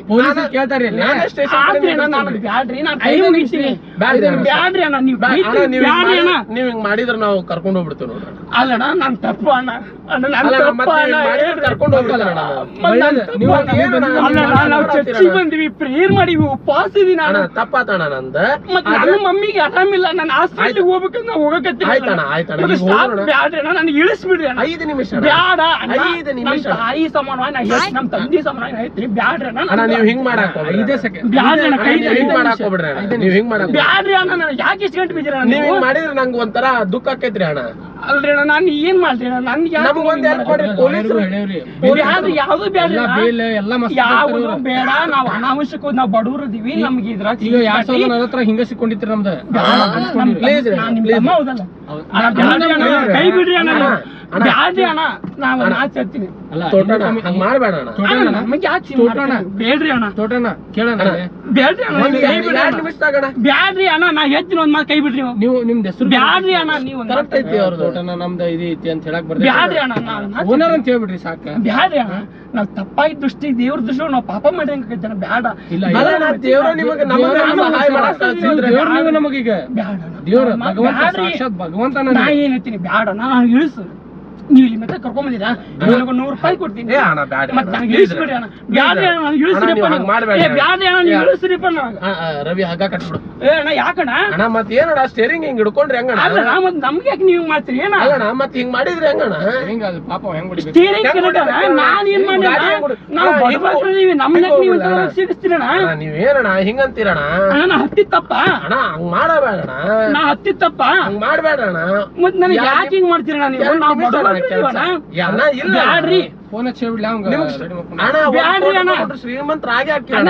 ಕೇಳ್ತಾರಿ ನಾನೇ ಆದ್ರಿ ನಾನು ಬ್ಯಾಡ್ರಿ ನಾನು ಕೈ ಮುಗಿತೀನಿ. ಬ್ಯಾಡ್ರಿ ಅಣ್ಣ. ನೀವು ಬ್ಯಾಡ್ರಿ ಅಣ್ಣ. ನೀವು ಹಿಂಗ್ ಮಾಡಿದ್ರೆ ನಾವು ಕರ್ಕೊಂಡು ಹೋಗ್ಬಿಡ್ತೀವಿ ನೋಡ್ರಿ. ಅಲ್ಲಣ್ಣ ನಾನ್ ತಪ್ಪು ಅಣ್ಣ. ಅಣ್ಣ ನಾನ್ ಕರ್ಕೊಂಡು ಹೋಗ್ಬಿಡ್ತಾರೆ ಅಣ್ಣ. ನಾವು. ಮತ್ತೆ ನಾನ್ ಚರ್ಚಿಗೆ. ಬಂದಿವಿ ಪ್ರೇಯರ್ ಮಾಡಿವಿ ಉಪವಾಸ ಇದೀನಿ ಅಣ್ಣ ತಪ್ಪಾತಣ್ಣ ನಂದ. ಮತ್ ನನ್ನ ಮಮ್ಮಿಗೆ ಆರಾಮಿಲ್ಲ ನಾನು ಹಾಸ್ಪಿಟಲ್ ಹೋಗ್ಬೇಕಂತ ನಾ ಹೋಗಕತ್ತೀನಿ ಆಯ್ತಣ್ಣ, ಆಯ್ತಣ್ಣ, ಮತ್ತೆ ಈಗ ಹೋಗೋಣ. ಬ್ಯಾಡ್ರಿ ಅಣ್ಣ ನನಗೆ ಇಳಿಸ್ಬಿಡ್ರಿ ಅಣ್ಣ. ಐದು ನಿಮಿಷ. ಬ್ಯಾಡ ಐದು ನಿಮಿಷ ತಾಯಿ ಸಮಾನವಾಗಿ ನಾ ನಮ್ಮ ನಮ್ ತಂದೆ ಸಮಾನವಾಗಿ ಹೇಳ್ತೀನಿ ಬ್ಯಾಡ್ರಿ ಅಣ್ಣ ಅಣ್ಣ ನೀವ್ ಹಿಂಗ್ ಮಾಡಕ್. ಐದೇ ಸೆಕೆಂಡ್ ಬ್ಯಾಡ್ರಿ ಅಣ್ಣ ಕೈ ಹಿಂಗ್ ಮಾಡಕ್ ಹೋಗ್ಬಿಡ್ರಿ ಅಣ್ಣ. ನೀವ್ ಹಿಂಗ್ ಮಾಡಕ್ ಹೋಗ್ಬೇಡ್ರಿ. ಬ್ಯಾಡ್ರಿ ಅಣ್ಣ ನನಗೆ ಯಾಕೆ ಇಷ್ಟ ಗಂಟೆ ಬಿದ್ದೀರ ನೀವ್ ಹಿಂಗ್ ಮಾಡಿದ್ರೆ ನಂಗೆ ಒಂಥರ ದುಃಖ ಆಕೈತ್ರಿ ಅಣ್ಣ. ಅಲ್ರಿ ಅಣ್ಣ ನಾನು ಏನ್ ಮಾಡ್ತೀನಿ ನನ್ಗೆ ಯಾಕೆ ನಮಗ್ ಒಂದ್ ಹೆಲ್ಪ್ ಮಾಡಿ ಎಲ್ಲರಿಗೂ ಪೊಲೀಸರು ಯಾವ್ದು ಬ್ಯಾಡ್ರಿ ಎಲ್ಲ ಇವ್ರು. ಬೇಡ ನಾವ್ ಅನಾವಶ್ಯಕ ನಾವ್ ಬಡವ್ರು ಇದೀವಿ ನಮ್ಗೆ ಇದ್ರಾಗ ಈಗ ಎರಡ್ ಸಾವಿರದ ನಲವತ್ತರ ಹಿಂಗ ಸಿಕ್ಕೊಂಡಿತ್ರಿ ನಮ್ದು. ಕೈ ಬಿಡ್ರಿ ಅಣ್ಣ. ಬ್ಯಾಡ್ರಿ ಅಣ್ಣ ನಾವ್ ನಾಚ್ ಹೇಳ್ತೀನಿ ಅಲ್ಲ ತೋಟಣ್ಣ ಹಂಗ್ ಮಾಡ್ಬೇಡ ಅಣ್ಣ. ಅಣ್ಣ? ನಮಗೆ ಯಾಕೆ? ಮಾಡ್ತೀರಿ? ಬೇಡ್ರಿ ಅಣ್ಣ. ತೋಟಣ್ಣ ಕೇಳಣ್ಣ ಬೇಡ್ರಿ ಅಣ್ಣ ಒಂದ್ ಕೈ ಅಣ್ಣ. ಬ್ಯಾಡ್ರಿ ಅಣ್ಣ ನಾ ಹೇಳ್ತೀನಿ ಒಂದ್ ಮಾತು ಕೈ ಬಿಡ್ರಿ ನೀವು. ನೀವು ನಿಮ್ದು ಹೆಸರು ಬ್ಯಾಡ್ರಿ ಅಣ್ಣ ನೀವು ಒಂದ್ ಕರೆಕ್ಟ್ ಮಾತು ಐತಿ ಅವ್ರದ್ದು. ತೋಟನ ನಮ್ದು ಇದು ಐತಿ ಅಂತ ಹೇಳಕ್ ಬ್ಯಾಡ್ರಿ ಅಣ್ಣ ನಾವ್ ನಾಚ್ ಓನರ್ ಅಂತ ಹೇಳ್ಬಿಡ್ರಿ ಸಾಕ. ಬ್ಯಾಡ್ರಿ ಅಣ್ಣ ನಾವ್ ತಪ್ಪಾಗಿ ದೃಷ್ಟಿ ದೇವ್ರ ದೃಷ್ಟಿ ನಾವ್ ಪಾಪ ಮಾಡಿದಂಗ ಬ್ಯಾಡ. ಇಲ್ಲ ಅಲ್ಲ ದೇವ್ರ ನಿಮಗೆ ನಮಗೆ ದೇವ್ರ ಸಹಾಯ ಮಾಡಕ್ ಕಳ್ಸಿದ್ರೆ ದೇವ್ರ ನೀವು ನಮಗೀಗ. ಬ್ಯಾಡ ಅಣ್ಣ. ದೇವ್ರ ನಾವ್ ಭಗವಂತ ಬ್ಯಾಡ್ರಿ. ಸಾಕ್ಷಾತ್ ಭಗವಂತ ನಾ ಏನ್ ಹೇಳ್ತೀನಿ ಬ್ಯಾಡ ಅಣ್ಣ ನಾನು ಇಳಿಸು. ನೀವು ಇಲ್ಲಿ ಮತ್ತೆ ಕರ್ಕೊಂಡ್ ಬಂದಿರಾ ನಿನಗೆ ನೂರು ರೂಪಾಯಿ ಕೊಡ್ತೀನಿ. ಏ ಅಣ್ಣ ಬ್ಯಾಡ ಮತ್ತೆ ನನಗೆ ಇಳಿಸ್ಬಿಡಿ ಅಣ್ಣ. ಬ್ಯಾಡ್ರಿ ಅಣ್ಣ ನಾನು ಇಳಿಸ್ರಿಪ್ಪ ಅಣ್ಣ, ನೀವು ಹಂಗ್ ನೀವು. ಮಾಡ್ಬೇಡಿ ಏ ಅಣ್ಣ. ಬ್ಯಾಡ್ರಿ ಅಣ್ಣ ನೀವು ಯಾ- ಇಳಿಸ್ರಿಪ್ಪ ನನಗೆ ಆ, ಆ, ರವಿ ಹಗ್ಗ ಕಟ್ಬಿಡು. ಏ ಅಣ್ಣ ಯಾಕಣ್ಣ? ಅಣ್ಣ ಮತ್ ಏನಣ್ಣ ಸ್ಟೇರಿಂಗ್ ಹಿಂಗ್ ಹಿಡ್ಕೊಂಡ್ರಿ ಹೆಂಗಣ್ಣ? ಅಲ್ಲ ನಾ ಮತ್ತೆ ನಮ್ಗೆ ಯಾಕೆ ನೀವು ಮಾಡ್ತೀರಿ? ಏನ? ಅಲ್ಲಣ್ಣ ಮತ್ ಹಿಂಗ್ ಮಾಡಿದ್ರಿ ಹೆಂಗಣ್ಣ? ಹಿಂಗ ಅದು ಪಾಪ ಹೆಂಗ್ ಹೊಡಿಬೇಕು? ಸ್ಟೀರಿಂಗ್ ಹೆಂಗ್ ಕರೆಕ್ಟ್ ಹೊಡಿಬೇಕು? ನಾನು ಏನ್ ಮಾಡಿ ಗಾಡಿ ಹೆಂಗ್ ಹೊಡಿ- ನಾವು ಅಣ್ಣ, ಹಿಂಗ್ ಬಡಬಗ್ರಿದೀವಿ ನಮ್ಮನ್ನ ಹಿಂಗ್ ನೀವು ಹೋಗ್ಬಿಡ. ಸಿಗಿಸ್ತೀರಣ್ಣ ಅಣ್ಣ, ನೀವೇನಣ್ಣ ಹಿಂಗಂತೀರಣ್ಣ ಅಣ್ಣ ನಾ ಹತ್ತಿತ್ತಪ್ಪ ಅಣ್ಣ ಹಂಗ್ ಮಾಡಬೇಡಣ್ಣ. ನಾ ಹತ್ತಿತ್ತಪ್ಪ ಹಂಗ್ ಮಾಡ್ಬೇಡಣ್ಣ. ಮತ್ ನನಗೆ ಯಾ- ಯಾಕೆ ಹಿಂಗ್ ಮಾಡ್ತೀರಣ್ಣ ನೀವು? ಎರಡ್ ನಾವು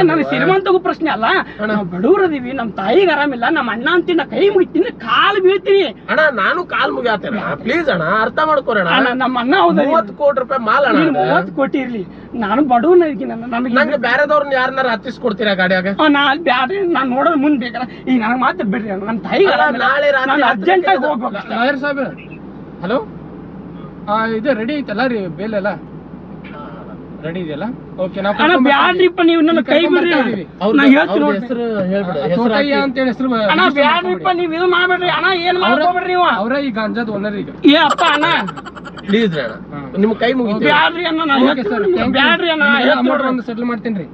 ನಿಮ್ಗ್ ಶ್ರೀಮಂತಗೂ ಪ್ರಶ್ನೆ ಅಲ್ಲ. ನಾವು ಬಡವರದೀವಿ ನಮ್ಮ ತಾಯಿಗೆ ಆರಾಮಿಲ್ಲ ನಮ್ಮ ಅಣ್ಣ ಅಂತೀನಿ ನಾ ಕೈ ಮುಗಿತೀನಿ ಕಾಲು ಬೀಳ್ತೀನಿ. ಅಣ್ಣ ನಾನು ಕಾಲ್ ಮುಗಿಯಾತೇನ ಪ್ಲೀಸ್ ಅಣ್ಣ ಅರ್ಥ ಮಾಡ್ಕೊರಣ ಅಣ್ಣ. ನಮ್ಮ ಅಣ್ಣ ಹೌದು ಮೂವತ್ತು ಕೋಟಿ ರೂಪಾಯಿ ಮಾಲ್ ಅಣ್ಣ. ಮೂವತ್ತು ಕೋಟಿ ಇರ್ಲಿ. ನಾನು ಬಡವನ ಇದೀನಿ ಬೇರೆದವ್ರನ್ನ ನನಗೆ ನಂಗೆ ಹತ್ತಿಸ್ ಯಾರನ್ನಾರ ಹತ್ತಿಸ್ಕೊಡ್ತೀರಾ ಗಾಡಿಯಾಗ? ನಾನು ನಾ ಬ್ಯಾಡ್ರಿ ನಾನು ನೋಡೋದು ಮುಂದೆ ಬೇಕಾರ ಈಗ ನನಗೆ ಮಾತು ಬಿಡ್ರಿ ಅಣ್ಣ. ನಮ್ಮ ತಾಯಿಗೆ ನಾಳೆ ರಾತ್ರಿ ನಾನು ಹತ್ತು ಅರ್ಜೆಂಟ್ ಆಗಿ ಗಂಟೆಗೆ ಹೋಗ್ಬೇಕು. ಹಲೋ? ಇದು ರೆಡಿ ಐತಲ್ಲ ರೀ ಬೇಲ್ ಎಲ್ಲ ರೆಡಿ ಇದೆಯಲ್ಲ? ಓಕೆ ನಾವು ಅಣ್ಣ ಬ್ಯಾಡ್ರಿಪ್ಪ ನೀವು ನನ್ನ ಕೈ ಬಿಡ್ರಿ ಅವ್ರ ನಾ ಹೇಳ್ತೀನಿ ಅವ್ರ ಹೆಸರು ಹೇಳ್ಬಿಡು. ಹೆಸರು ತೋಟಯ್ಯ ಅಂತ ಹೇಳಿ ಹೆಸರು ಅಣ್ಣ ಬ್ಯಾಡ್ರಿಪ್ಪ ನೀವು ಇದು ಮಾಡ್ಬೇಡ್ರಿ. ಅಣ್ಣ ಏನ್ ಮಾಡ್ಕೋಬೇಡ್ರಿ ನೀವು? ಅವರೇ ಈ ಗಾಂಜಾದ ಓನರ್ ಈಗ. ಏ ಅಪ್ಪ ಅಣ್ಣ. ಪ್ಲೀಸ್ ರೀ ಅಣ್ಣ ನಿಮ್ ಕೈ ಮುಗಿತೀವಿ ಬ್ಯಾಡ್ರಿ ಅಣ್ಣ ಬ್ಯಾಡ್ರಿ ಅಣ್ಣ ಅಮೌಂಟ್ ನೋಡ್ರಿ. ಒಂದು ಸೆಟ್ಲ್ ಮಾಡ್ತೀನಿ ರೀ.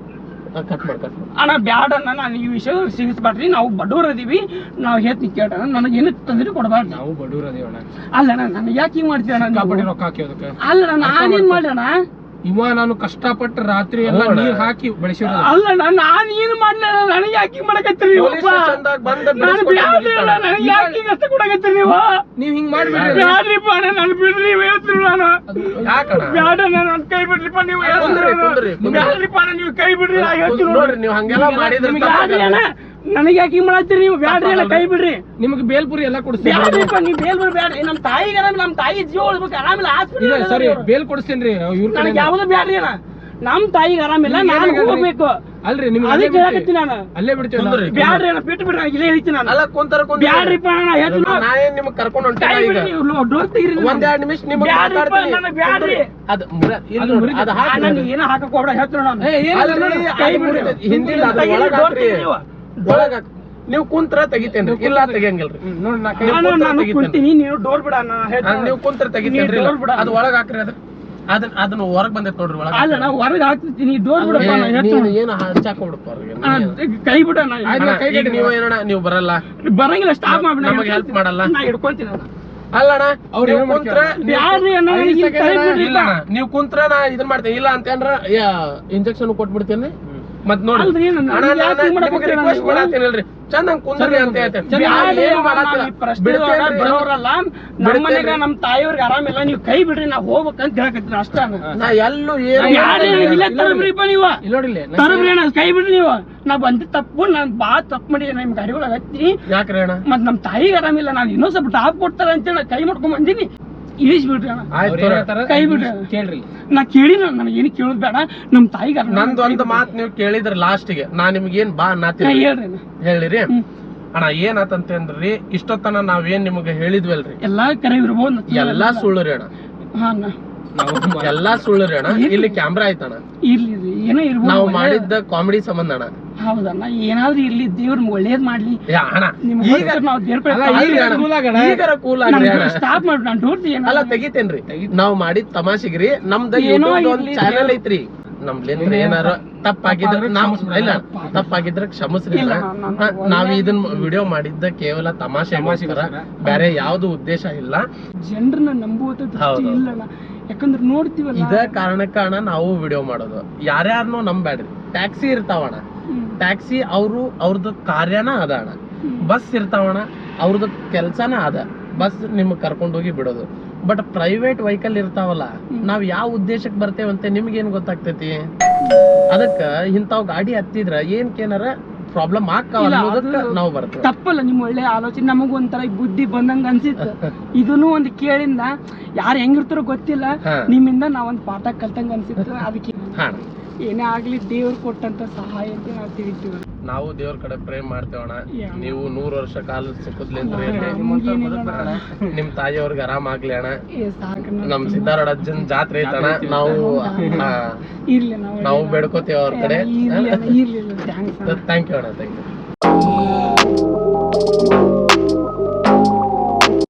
ಕಟ್ ಮಾಡಿ ಕಟ್ ಅಣ್ಣ ಬ್ಯಾಡ ಅಣ್ಣ ನಾನು ಈ ವಿಷಯ ಸಿಗಿಸ್ಬಾರ್ರಿ ನಾವು ಬಡವ್ರು ಅದೀವಿ ನಾವು ಹೇಳ್ತಿ ಕೇಳ ನನಗೆ ಏನು ತೊಂದರೆ ಕೊಡಬಾರ್ದು. ನಾವು ಬಡವ್ರ ಅಣ್ಣ. ನನಗೆ ಯಾಕೆ ಹಿಂಗ್ ಮಾಡ್ತೀರ ಅಣ್ಣ ರೊಕ್ಕ ಹಾಕಿ ಅದಕ್ಕೆ. ಅಲ್ಲ ನಾನೇನು ನಾನೇನ್ ಮಾಡಿ ಅಣ್ಣ? ಇವ ನಾನು ಕಷ್ಟಪಟ್ಟು ರಾತ್ರಿ ಎಲ್ಲ. ನೀರ್ ಹಾಕಿ ಬೆಳೆಸಿರೋ ಅಲ್ಲ ಅಣ್ಣ ನಾನು ಏನು ಮಾಡ್ಲಿಲ್ಲ. ನನಗೆ ಯಾಕೆ ಮಾಡಕತ್ತೀರಿ ನೀವು? ಪೊಲೀಸ್ ಸ್ಟೇಷನ್ದಾಗ ಬಂದ ನಾನು ಬ್ಯಾಡ್ರಿ ಅಣ್ಣ ನನಗೆ ಯಾಕೆ ಹಿಂಗ್ ಕಷ್ಟ ಕೊಡಕತ್ತೀರಿ ನೀವು? ನೀವ್ ಹಿಂಗ್ ಮಾಡ್ಬಿಡ್ರಿ. ಬ್ಯಾಡ್ರಿಪ್ಪ ನಾನು ಬಿಡ್ರಿ ನೀವು ಹೇಳ್ತೀರಿ ನಾನು. ಬ್ಯಾಡ ನನ್ನ ಕೈ ಬಿಡ್ರಿಪ್ಪ ನೀವು ಹೇಳ್ತೀರಿ. ಬ್ಯಾಡ್ರಿಪ್ಪ ನೀವು ಕೈ ಬಿಡ್ರಿ ನಾ ಹೇಳ್ತೀನಿ ನೋಡ್ರಿ. ನೀವು ಹಂಗೆಲ್ಲ ಮಾಡಿದ್ರೆ ನನಗೆ ಯಾಕೆ ಹಿಂಗ್ ಮಾಡತ್ತೀರಿ ನೀವು? ಬ್ಯಾಡ್ರಿ ಎಲ್ಲ ಕೈ ಬಿಡ್ರಿ. ನಿಮ್ಗೆ ಬೇಲ್ಪುರಿ ಎಲ್ಲ ಕೊಡಿಸ್ತೀನಿ. ಬ್ಯಾಡ್ರಿಪ್ಪ ನೀವು ಬೇಲ್ ಬಿಡ್ ಬ್ಯಾಡ್ರಿ. ನಮ್ಮ ತಾಯಿಗೆ ಆರಾಮಿಲ್ಲ ನಮ್ಮ ತಾಯಿ ಜೀವ ಉಳ್ಬೇಕು ಆರಾಮಿಲ್ಲ ಇಲ್ಲ ಸರಿ ಬೇಲ್ ಕೊಡಿಸ್ತೀನಿ ರೀ ಇವ್ರ ನನಗೆ ಯಾವ್ದು ಬ್ಯಾಡ್ರಿ ಅಣ್ಣ. ನಮ್ಮ ತಾಯಿಗೆ ಆರಾಮಿಲ್ಲ ನಾನು? ಹೋಗ್ಬೇಕು. ಅಲ್ರಿ ನಿಮ್ಗೆ ಅಲ್ಲೇ ಅದಕ್ಕೆ ಹೇಳಕತ್ತೀನಿ ನಾನು. ಅಲ್ಲೇ ಬಿಡ್ತೀವಿ. ಬ್ಯಾಡ್ರಿ ಅಣ್ಣ ಬಿಟ್ಟು ಬಿಡ್ರಿ ನಾನು ಇಲ್ಲೇ ಹೇಳ್ತೀನಿ ನಾನು. ಅಲ್ಲ ಕುಂತರ ಕುಂತ ಬ್ಯಾಡ್ರಿಪ್ಪ ಅಣ್ಣ ನಾ ಹೇಳ್ತೀನಿ ನಾ ಏನ್ ನಿಮ್ಗೆ ಕರ್ಕೊಂಡು ಕೈ ಹೊಂಟಿಲ್ಲ ಈಗ? ಬಿಡ್ರಿ ನೀವು ಡೋರ್ ತೆಗೀರಿ ನೀವು. ಒಂದ್ ಎರಡ್ ನಿಮಿಷ ನಿಮ್ಗೆ ಬ್ಯಾಡ್ರಿಪ್ಪ, ಮಾತಾಡ್ತೀನಿ. ನನಗೆ ಬ್ಯಾಡ್ರಿ. ಅದು ಮುರ ಇಲ್ಲ ಅದು ನೋಡ್ರಿ, ಮುರಿದ- ಅದು ಹಾಕಿ ನಾನು ಏನೋ ಹಾಕಕ್ ಹೋಗ್ಬೇಡ ಹೇಳ್ತೀನಿ ನಾನು. ಏ, ಏನಿಲ್ಲ ಅಲ್ರಿ, ನೋಡಿ, ಕೈ ಬಿಡ್ರಿ. ಹಿಂದಿಲ್ಲ ಅದು ತೆಗೀರಿ, ಒಳಗ್ ಹಾಕ್ರಿ. ನೀವು. ಒಳಗ್ ಹಾಕ್- ನೀವು ಕುಂತ್ರ ತೆಗಿತೇನ್ರಿ. ಇಲ್ಲ ತೆಗಿಯಂಗಿಲ್ರಿ. ನಾ ನಾನು ನಾನು ನೀವು ಡೋರ್ ಬಿಡ ಕುಂತ್ರ ತೆಗಿತೇನ್ರಿ ಡೋರ್ ಬಿಡ. ಅದು ಒಳಗ್ ಹಾಕ್ರಿ ಅದು ಅದನ್ನ ಅದನ್ನ ಹೊರಗ್ ಬಂದೈತ್ ನೋಡ್ರಿ ಒಳಗ್ ಅಲ್ಲ ನಾವು ಹೊರಗೆ ಹಾಕ್ತಿರ್ತೀನಿ ಡೋರ್ ಬಿಡಪ್ಪ ನಾನು ಏ, ಹೇಳ್ತೀನಿ ನೀನು ಏನು ಹಚ್ಚಾಕ್ ಹೋಗ್ಬಿಡಪ್ಪ ಅವ್ರಿಗೆ. ಕೈ ಬಿಡ ನಾ ಕೈ ನೀವು ಏನಣ್ಣ ನೀವು ಬರಲ್ಲ. ಬರಂಗಿಲ್ಲ ಸ್ಟಾಪ್ ಮಾಡ್ಬಿಡ ನಮಗೆ ಹೆಲ್ಪ್ ಮಾಡಲ್ಲ. ನಾ ಹಿಡ್ಕೊಂತೀನಿ. ಅಲ್ಲಣ್ಣ ಅವ್ರು ಕುಂತ್ರ. ನೀವು ಕುಂತ್ರ ನಾ ಇದನ್ ಮಾಡ್ತೇನೆ. ಇಲ್ಲ ಅಂತಂದ್ರ ಇಂಜೆಕ್ಷನ್ ಕೊಟ್ಬಿಡ್ತೇನೆ. ಮತ್ ನೋಡಿ. ಅಲ್ರಿ, ನಾನು ಯಾಕೆ ನಾನು ಹಿಂಗ್ ಮಾಡಕ್ ನಿಮ್ಗೆ ಹೋಗ್ತೀರ request ನೀವು? ಮಾಡತ್ತೀನಲ್ರಿ ಚಂದಂಗ್ ಕುಂದ್ರಿ ಅಂತ ಹೇಳ್ತೇನೆ. ಚಂದ ನಾ ಬ್ಯಾಡ್ರಿ ಏನು ಅಣ್ಣ, ಮಾಡತ್ತಿಲ್ಲ. ನಾವು ಈ ಪ್ರಶ್ನೆ ಬಿಡ್ತೇನ್ರಿ. ಒಳಗ ಬರೋರಲ್ಲ ನಮ್ಮ ಮನೆಗ ನಮ್ಮ ತಾಯಿಯವ್ರಿಗೆ ಆರಾಮಿಲ್ಲ ನೀವು ಕೈ ಬಿಡ್ರಿ ನಾ ಹೋಗ್ಬೇಕಂತ ಹೇಳಕತ್ತೀನಿ ಅಷ್ಟ ನಾ ಎಲ್ಲೂ ತರಬ್ರಿಪ್ಪ ನೀವು. ತರಬ್ರಿ ಕೈ ಬಿಡ್ರಿ ನೀವು. ನಾ ಬಂದ ತಪ್ಪು ನಾನ್ ಬಾ ತಪ್ಪು ಮಾಡಿ ನಿಮ್ ಗಾಡಿ ಒಳಗೆ ಹತ್ತಿ ಯಾಕ್ರಿ ಅಣ್ಣ? ಮತ್ ನಮ್ ತಾಯಿಗೆ ಆರಾಮಿಲ್ಲ ನಾನು ಇನ್ನೊಂದ್ ಸ್ವಲ್ಪ ಟಾಪ್ ಕೊಡ್ತಾರ ಅಂತೇಳಿ ಕೈ ಮಾಡ್ಕೊಂಡ್ ಬಂದೀನಿ. ಇಳಿಸ್ ಬಿಡ್ರಿ ಅಣ್ಣ? ಕೈ ಬಿಡ್ರಿ. ಕೇಳ್ರಿ. ನಾ ಕೇಳಿ ನನಗೆ ಏನು ಕೇಳೋದ್ ಬೇಡ. ನಮ್ಮ ತಾಯಿಗೆ. ನಂದು ಒಂದು ಮಾತು ನೀವು ಕೇಳಿದ್ರ ಲಾಸ್ಟಿಗೆ. ನಾ ನಿಮ್ಗೆ ಏನ್ ಬಾ ನಾ ಅನ್ನತ್ತೀನಿ ಹೇಳ್ರಿ ಅಣ್ಣ. ಹೇಳಿರಿ. ಅಣ್ಣ ಏನಾತಂತಂದ್ರಿ ಇಷ್ಟೊತ್ತನ ನಾವೇನ್ ನಿಮಗೆ ಹೇಳಿದ್ವಲ್ರಿ? ಎಲ್ಲಾ ಕರೆ ಇರ್ಬೋದು ಎಲ್ಲಾ ಸುಳ್ಳು ರೀ ಅಣ್ಣ. ಹಾ ಅಣ್ಣ. ನಾವು ಎಲ್ಲಾ ಸುಳ್ಳು ರೀ ಅಣ್ಣ ಇಲ್ಲಿ ಕ್ಯಾಮ್ರಾ ಆಯ್ತಣ್ಣ. ಇರ್ಲಿ ಏನೋ ಇರ್ಬೋದು ನಾವು ಮಾಡಿದ್ದ ಕಾಮಿಡಿ ಸಂಬಂಧ ಅಣ್ಣ. ಹೌದಣ್ಣ ಏನಾದ್ರೂ ಇಲ್ಲಿ ದೇವ್ರ ಒಳ್ಳೇದ್ ಮಾಡ್ಲಿ. ಸ್ಟಾಪ್ ಮಾಡ್ಬಿಟ್ಟು ನಾನು ಅಲ್ಲ ತೆಗಿತೇನ್ರಿ. ನಾವ್ ಮಾಡಿದ್ ತಮಾಷೆಗ್ರಿ. ನಮ್ದ ಏನೋ ಒಂದ್ ಚಾನೆಲ್. ಐತ್ರಿ. ನಮ್ಲಿಂದ್ರ ಏನಾರ ತಪ್ಪಾಗಿದ್ರೆ ನಾವು ಇಲ್ಲ ತಪ್ಪಾಗಿದ್ರೆ ಕ್ಷಮಸ್ರಿ ನಾವ್ ಇದನ್ನ ವಿಡಿಯೋ ಮಾಡಿದ್ದ ಕೇವಲ ತಮಾಷೆ. ಬೇರೆ ಯಾವ್ದು ಉದ್ದೇಶ ಇಲ್ಲ. ಜನರನ್ನ ನಂಬುವಂತ. ಇಲ್ಲಣ್ಣ. ಯಾಕಂದ್ರೆ ನೋಡ್ತೀವಲ್ಲ. ಇದ ಕಾರಣಕ್ಕ ಅಣ್ಣ ನಾವು ವಿಡಿಯೋ ಮಾಡೋದು. ಯಾರ್ಯಾರನೋ ನಂಬ್ಯಾಡ್ರಿ. ಟ್ಯಾಕ್ಸಿ ಇರ್ತಾವಣ್ಣ. ಟ್ಯಾಕ್ಸಿ ಅವರು ಅವ್ರದ್ದು ಕಾರ್ಯನ ಅದ ಅಣ್ಣ. ಬಸ್ ಇರ್ತಾವಣ ಅವ್ರದ್ದು ಕೆಲಸನ ಅದ. ಬಸ್ ನಿಮ್ಗೆ ಕರ್ಕೊಂಡು ಹೋಗಿ ಬಿಡೋದು. ಬಟ್ ಪ್ರೈವೇಟ್ ವೆಹಿಕಲ್ ಇರ್ತಾವಲ್ಲ ನಾವ್ ಯಾವ ಉದ್ದೇಶಕ್ಕೆ ಬರ್ತೇವಂತೆ ನಿಮ್ಗೇನ್ ಗೊತ್ತಾಗ್ತೈತಿ? ಅದಕ್ಕ ಇಂಥವ್ ಗಾಡಿ ಹತ್ತಿದ್ರ ಏನ್ಕೇನಾರ ಪ್ರಾಬ್ಲಮ್ ಆಗ್ತಾವಲ್ಲ ನಾವು ಬರ್ತೇವೆ. ತಪ್ಪಲ್ಲ ನಿಮ್ಮ ಒಳ್ಳೆ ಆಲೋಚನೆ. ನಮಗೂ ಒಂಥರ ಬುದ್ಧಿ ಬಂದಂಗ ಅನ್ಸಿತ್ತು. (laughs) ಇದನ್ನು ಒಂದು ಕೇಳಿಂದ ಯಾರು ಹೆಂಗಿರ್ತಾರೋ ಗೊತ್ತಿಲ್ಲ. ನಿಮ್ಮಿಂದ ನಾವೊಂದು ಪಾಠ ಕಲ್ತಂಗ ಅನ್ಸಿತ್ತು. (laughs) ಅದಕ್ಕೆ ಹಾ ಏನೇ ಆಗ್ಲಿ ದೇವ್ರು ಕೊಟ್ಟಂತ ಸಹಾಯ ಅಂತ ನಾವು ತಿಳಿತೀವಿ. ನಾವು ದೇವ್ರ ಕಡೆ ಪ್ರೇಮ್ ಮಾಡ್ತೇವಣ. ನೀವು ನೂರ್ ವರ್ಷ ಕಾಲ ಅಣ್ಣ. ನಿಮ್ ತಾಯಿಯವ್ರಿಗೆ ಆರಾಮ ಆಗ್ಲಿ ಅಣ್ಣ. ನಮ್ ಸಿದ್ದಾರೂಢ ಅಜ್ಜನ್ ಜಾತ್ರೆ ಐತಣ ನಾವು ನಾವು ಬೇಡ್ಕೋತೇವ ಅವ್ರ ಕಡೆ. ಥ್ಯಾಂಕ್ ಯು ಅಣ್ಣ ಥ್ಯಾಂಕ್ ಯು.